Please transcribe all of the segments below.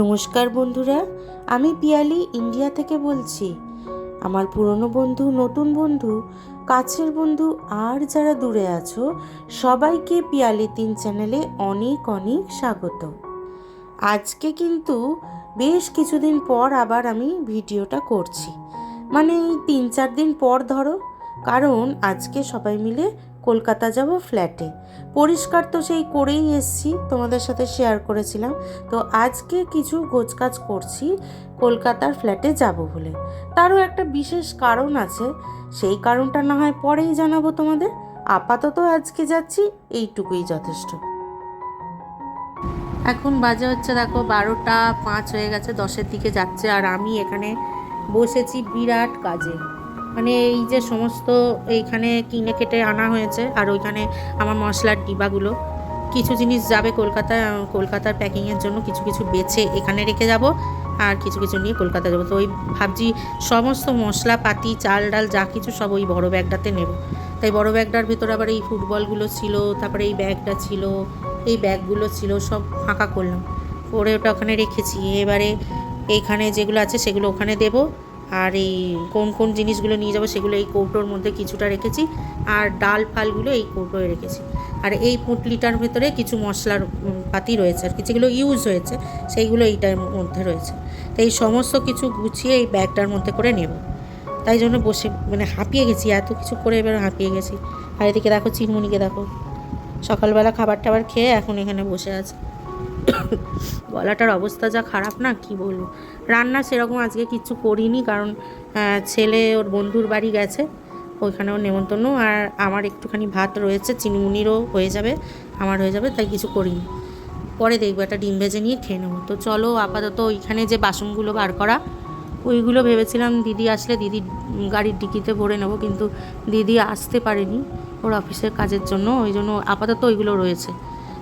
নমস্কার বন্ধুরা, আমি পিয়ালি ইন্ডিয়া থেকে বলছি। আমার পুরনো বন্ধু, নতুন বন্ধু, কাছের বন্ধু আর যারা দূরে আছো, সবাইকে পিয়ালি তিন চ্যানেলে অনেক অনেক স্বাগত। আজকে কিন্তু বেশ কিছুদিন পর আবার আমি ভিডিওটা করছি। মানে এই তিন চার দিন পর ধরো, কারণ আজকে সবাই মিলে কলকাতা যাব ফ্ল্যাটে পরিষ্কার তো সেই করেই এসছি, তোমাদের সাথে শেয়ার করেছিলাম। তো আজকে কিছু গোছকাজ করছি, কলকাতার ফ্ল্যাটে যাব বলে। তারও একটা বিশেষ কারণ আছে, সেই কারণটা না হয় পরেই জানাব তোমাদের। আপাতত আজকে যাচ্ছি, এইটুকুই যথেষ্ট। এখন বাজে হচ্ছে দেখো বারোটা পাঁচ হয়ে গেছে, দশের দিকে যাচ্ছে, আর আমি এখানে বসেছি বিরাট কাজে। মানে এই যে সমস্ত এইখানে কিনে কেটে আনা হয়েছে, আর ওইখানে আমার মশলার ডিবাগুলো। কিছু জিনিস যাবে কলকাতায় কলকাতার প্যাকিংয়ের জন্য কিছু কিছু বেছে এখানে রেখে যাব, আর কিছু কিছু নিয়ে কলকাতা যাব। তো ওই ভাবছি সমস্ত মশলাপাতি, চাল ডাল, যা কিছু সব ওই বড় ব্যাগটাতে নেব। তাই বড় ব্যাগটার ভিতরে আবার এই ফুটবলগুলো ছিল, তারপরে এই ব্যাগটা ছিল, এই ব্যাগগুলো ছিল, সব ফাঁকা করলাম। করে ওটা ওখানে রেখেছি। এবারে এইখানে যেগুলো আছে সেগুলো ওখানে দেব। আর এই কোন কোন জিনিসগুলো নিয়ে যাব সেগুলো এই কৌটোর মধ্যে কিছুটা রেখেছি। আর ডাল ফালগুলো এই কৌটোয় রেখেছি। আর এই পুঁটলিটার ভেতরে কিছু মশলার পাতি রয়েছে আর কি, যেগুলো ইউজ হয়েছে, সেইগুলো এইটার মধ্যে রয়েছে। তো এই সমস্ত কিছু গুছিয়ে এই ব্যাগটার মধ্যে করে নেব। তাই জন্য বসে মানে হাঁপিয়ে গেছি, এত কিছু করে এবার হাঁপিয়ে গেছি। আর এদিকে দেখো চিনমুনিকে দেখো। সকালবেলা খাবার টাবার খেয়ে এখন এখানে বসে আছে। গলাটার অবস্থা যা খারাপ না, কি বলব? রান্না সেরকম আজকে কিচ্ছু করিনি কারণ ছেলে ওর বন্ধুর বাড়ি গেছে, ওইখানেও নেমন্তন্ন। আর আমার একটুখানি ভাত রয়েছে, চিনিমুনিরও হয়ে যাবে, আমার হয়ে যাবে, তাই কিছু করিনি। পরে দেখব, একটা ডিম ভেজে নিয়ে খেয়ে নেব। তো চলো আপাতত ওইখানে যে বাসনগুলো বার করা, ওইগুলো ভেবেছিলাম দিদি আসলে দিদি গাড়ির ডিকিতে ভরে নেব, কিন্তু দিদি আসতে পারেনি ওর অফিসের কাজের জন্য, ওই জন্য আপাতত ওইগুলো রয়েছে।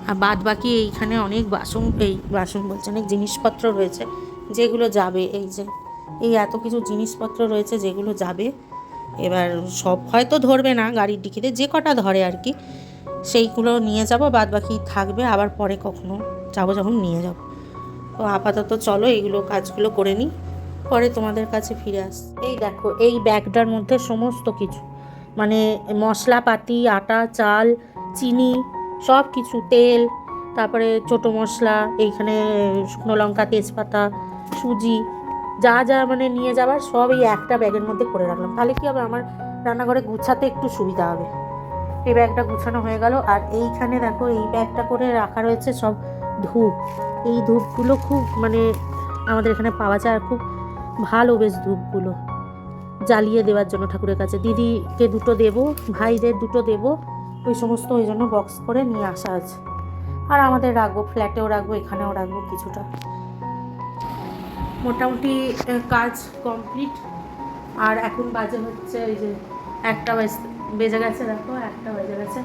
আর বাদ বাকি এইখানে অনেক বাসন, এই বাসন বলছে, অনেক জিনিসপত্র রয়েছে যেগুলো যাবে, এই যে, এই এত কিছু জিনিসপত্র রয়েছে যেগুলো যাবে। এবার সব হয়তো ধরবে না গাড়ির ডিকিতে, যে কটা ধরে আর কি, সেইগুলো নিয়ে যাব বাদ বাকি থাকবে, আবার পরে কখনো যাব যখন নিয়ে যাব। তো আপাতত চলো এইগুলো কাজগুলো করে নিই, পরে তোমাদের কাছে ফিরে আস। এই দেখো, এই ব্যাগটার মধ্যে সমস্ত কিছু মানে মশলাপাতি, আটা, চাল, চিনি সব কিছু, তেল, তারপরে ছোটো মশলা, এইখানে শুকনো লঙ্কা, তেজপাতা, সুজি, যা যা মানে নিয়ে যাবার সব এই একটা ব্যাগের মধ্যে করে রাখলাম। তাহলে কি হবে? আমার রান্নাঘরে গুছাতে একটু সুবিধা হবে। এই ব্যাগটা গুছানো হয়ে গেল। আর এইখানে দেখো, এই ব্যাগটা করে রাখা রয়েছে সব ধূপ। এই ধূপগুলো খুব মানে আমাদের এখানে পাওয়া যায় আর খুব ভালো বেশ ধূপগুলো। জ্বালিয়ে দেওয়ার জন্য ঠাকুরের কাছে। দিদিকে দুটো দেব, ভাইদের দুটো দেব। ওই সমস্ত ওই জন্য বক্স করে নিয়ে আসা আছে। আর আমাদের রাখব ফ্ল্যাটেও রাখব, এখানেও রাখব কিছুটা। মোটামুটি কাজ কমপ্লিট আর এখন বাজে হচ্ছে ওই যে একটা বাজ- গেছে দেখো, একটা বেজে গেছে।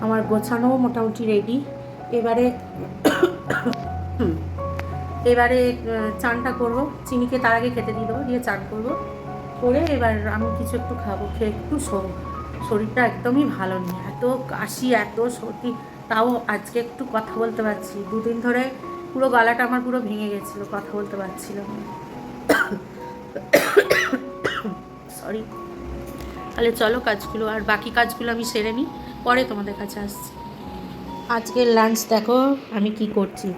আমার গোছানোও মোটামুটি রেডি এবারে এবারে চানটা করব। চিনিকে তার আগে খেতে দিয়ে দেবো, দিয়ে চান করব। করে এবার আমি কিছু একটু খাব, খেয়ে একটু শোবো। শরীরটা একদমই ভালো নেই। এত কাশি, এত সর্দি, তাও আজকে একটু কথা বলতে পারছি। দুদিন ধরে পুরো গলাটা আমার পুরো ভেঙে গেছিল, কথা বলতে পারছিলাম সরি তাহলে চলো কাজগুলো, আর বাকি কাজগুলো আমি সেরে নিই, পরে তোমাদের কাছে আসছি। আজকের লাঞ্চ দেখো আমি কি করছি।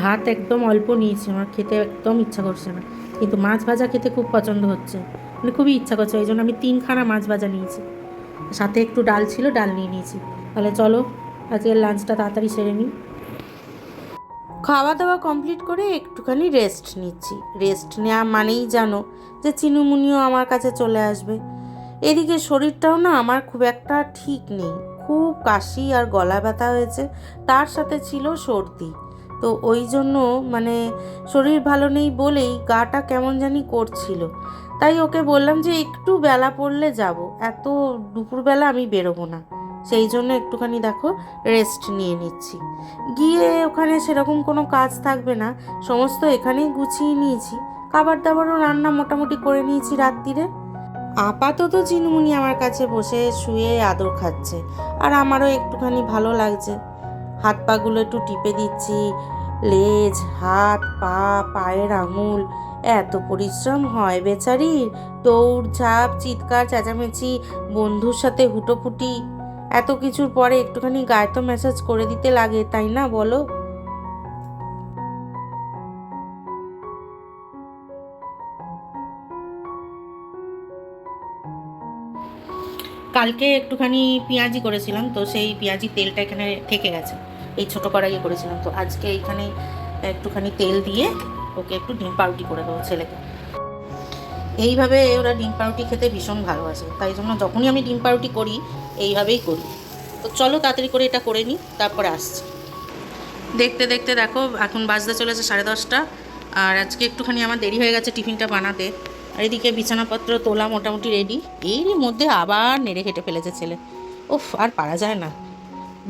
ভাত একদম অল্প নিয়েছি, আমার খেতে একদম ইচ্ছা করছে না। কিন্তু মাছ ভাজা খেতে খুব পছন্দ হচ্ছে। মানে খুবই ইচ্ছা করছে, ওই জন্য আমি তিনখানা মাছ ভাজা নিয়েছি। সাথে একটু ডাল ছিল, ডাল নিয়ে নিয়েছি। তাহলে চলো, আজকের লাঞ্চটা তাড়াতাড়ি সেরে নিই। খাওয়া দাওয়া কমপ্লিট করে একটুখানি রেস্ট নিচ্ছি। রেস্ট নেওয়া মানেই জানো যে চিনুমুনিও আমার কাছে চলে আসবে। এদিকে শরীরটাও না আমার খুব একটা ঠিক নেই। খুব কাশি আর গলা ব্যথা হয়েছে। তার সাথে ছিল সর্দি। তো ওই জন্য মানে শরীর ভালো নেই বলেই গাটা কেমন জানি করছিল। তাই ওকে বললাম যে একটু বেলা পড়লে যাব, এত দুপুরবেলা আমি বেরোবো না। সেই জন্য একটুখানি দেখো রেস্ট নিয়ে নিচ্ছি। গিয়ে ওখানে সেরকম কোনো কাজ থাকবে না, সমস্ত এখানেই গুছিয়ে নিয়েছি। খাবার দাবারও রান্না মোটামুটি করে নিয়েছি রাত্রিরে। আপাতত চিনমুনি আমার কাছে বসে শুয়ে আদর খাচ্ছে, আর আমারও একটুখানি ভালো লাগছে। হাত পাগুলো একটু টিপে দিচ্ছি। লেজ, হাত, পা, পায়ের আঙুল। এত পরিশ্রম হয় বেচারির? দৌড়, ঝাঁপ, চিৎকার, চেঁচামেচি, বন্ধুর সাথে হুটোপুটি। এত কিছুর পরে একটুখানি গায়ে তো ম্যাসাজ করে দিতে লাগে, তাই না বলো? কালকে একটুখানি পেঁয়াজি করেছিলাম, তো সেই পেঁয়াজি তেলটা এখানে থেকে গেছে। এই ছোটো কড়াইয়ে করেছিলাম। তো আজকে এইখানে একটুখানি তেল দিয়ে ওকে একটু ডিম পাউরুটি করে দেবো ছেলেকে। এইভাবে ওরা ডিম পাউরুটি খেতে ভীষণ ভালোবাসে। তাই জন্য যখনই আমি ডিম পাউরুটি করি, এইভাবেই করি। তো চলো তাড়াতাড়ি করে এটা করে নিই, তারপরে আসছি। দেখতে দেখতে দেখো, এখন বাজতে চলেছে সাড়ে দশটা। আর আজকে একটুখানি আমার দেরি হয়ে গেছে টিফিনটা বানাতে। আর এদিকে বিছানাপত্র তোলা মোটামুটি রেডি। এরই মধ্যে আবার নেড়ে খেটে ফেলেছে ছেলে। ওফ আর পারা যায় না।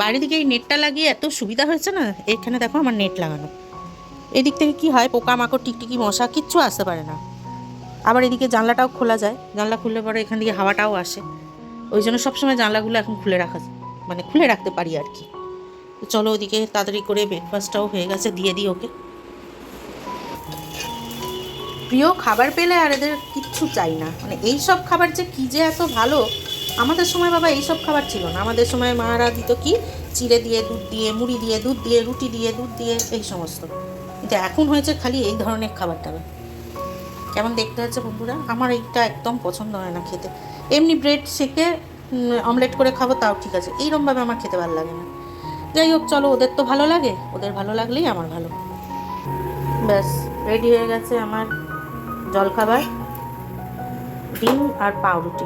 বাইরের দিকে এই নেটটা লাগিয়ে এত সুবিধা হয়েছে না, এখানে দেখো আমার নেট লাগানো। এদিক থেকে কি হয়, পোকামাকড়, টিকটিকি, মশা, কিচ্ছু আসতে পারে না। আবার এদিকে জানলাটাও খোলা যায়, জানলা খুললে পরে এখান থেকে হাওয়াটাও আসে। ওই জন্য সবসময় জানলাগুলো এখন খুলে রাখা মানে খুলে রাখতে পারি আর কি। তো চলো ওদিকে তাড়াতাড়ি করে ব্রেকফাস্টটাও হয়ে গেছে, দিয়ে দিই ওকে। প্রিয়, খাবার পেলে আর এদের কিচ্ছু চাই না। মানে এই সব খাবার যে কী যে এত ভালো আমাদের সময় বাবা এই সব খাবার ছিল না। আমাদের সময় মারা দিত কি? চিড়ে দিয়ে দুধ দিয়ে, মুড়ি দিয়ে দুধ দিয়ে, রুটি দিয়ে দুধ দিয়ে, এই সমস্ত। কিন্তু এখন হয়েছে খালি এই ধরনের খাবার কেমন দেখতে হচ্ছে বন্ধুরা? আমার এইটা একদম পছন্দ হয় না খেতে। এমনি ব্রেড সেকে অমলেট করে খাব, তাও ঠিক আছে। এইরমভাবে আমার খেতে ভালো লাগে না। যাই হোক, চলো, ওদের তো ভালো লাগে। ওদের ভালো লাগলেই আমার ভালো। ব্যাস, রেডি হয়ে গেছে আমার জলখাবার। ডিম আর পাউরুটি।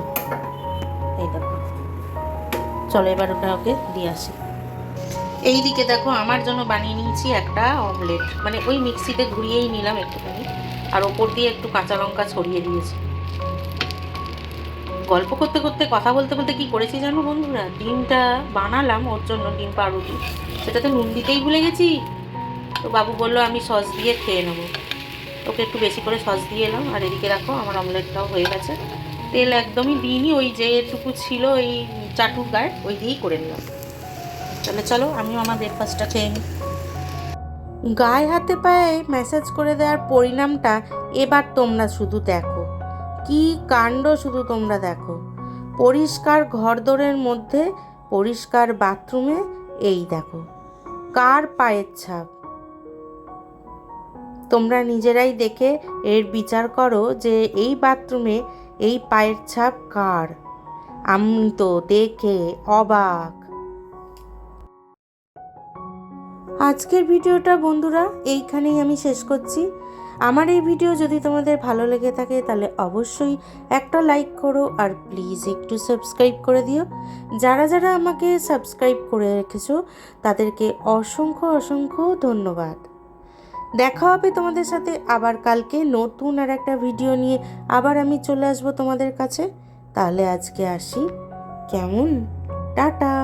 চলো এবার ওটা ওকে দিয়ে আসি। এই দিকে দেখো আমার জন্য বানিয়ে নিয়েছি একটা অমলেট মানে ওই মিক্সিতে ঘুরিয়েই নিলাম একটুখানি। আর ওপর দিয়ে একটু কাঁচা লঙ্কা ছড়িয়ে দিয়েছি। গল্প করতে করতে, কথা বলতে বলতে কি করেছি জানো বন্ধুরা? ডিমটা বানালাম, ওর জন্য ডিম পাউরুটি। সেটাতে নুন দিতেই ভুলে গেছি। তো বাবু বলল, আমি সস দিয়ে খেয়ে নেব। ওকে একটু বেশি করে সস দিয়ে এলাম। আর এদিকে রাখো আমার অমলেটটাও হয়ে গেছে। তেল একদমই দিইনি, ওই যেটুকু ছিল ওই চাটুর গায়ে, ওই দিয়েই করে নিলাম। তাহলে চলো, আমিও আমার ব্রেকফাস্টটা খেয়ে নিই। গায়ে হাতে পায়ে মেসেজ করে দেওয়ার পরিণামটা এবার তোমরা শুধু দেখো। কি কাণ্ড শুধু তোমরা দেখো। পরিষ্কার ঘরদোরের মধ্যে, পরিষ্কার বাথরুমে, এই দেখো। কার পায়ের ছাপ? তোমরা নিজেরাই দেখে এর বিচার করো যে এই বাথরুমে এই পায়ের ছাপ কার? আমি তো দেখে অবাক। আজকের ভিডিওটা বন্ধুরা, এইখানেই আমি শেষ করছি। আমার এই ভিডিও যদি তোমাদের ভালো লেগে থাকে, তাহলে অবশ্যই একটা লাইক করো আর প্লিজ একটু সাবস্ক্রাইব করে দিও। যারা যারা আমাকে সাবস্ক্রাইব করে রেখেছো, তাদেরকে অসংখ্য অসংখ্য ধন্যবাদ। দেখা হবে তোমাদের সাথে আবার কালকে নতুন আর একটা ভিডিও নিয়ে। আবার আমি চলে আসব তোমাদের কাছে। তাহলে আজকে আসি। কেমন? টাটা!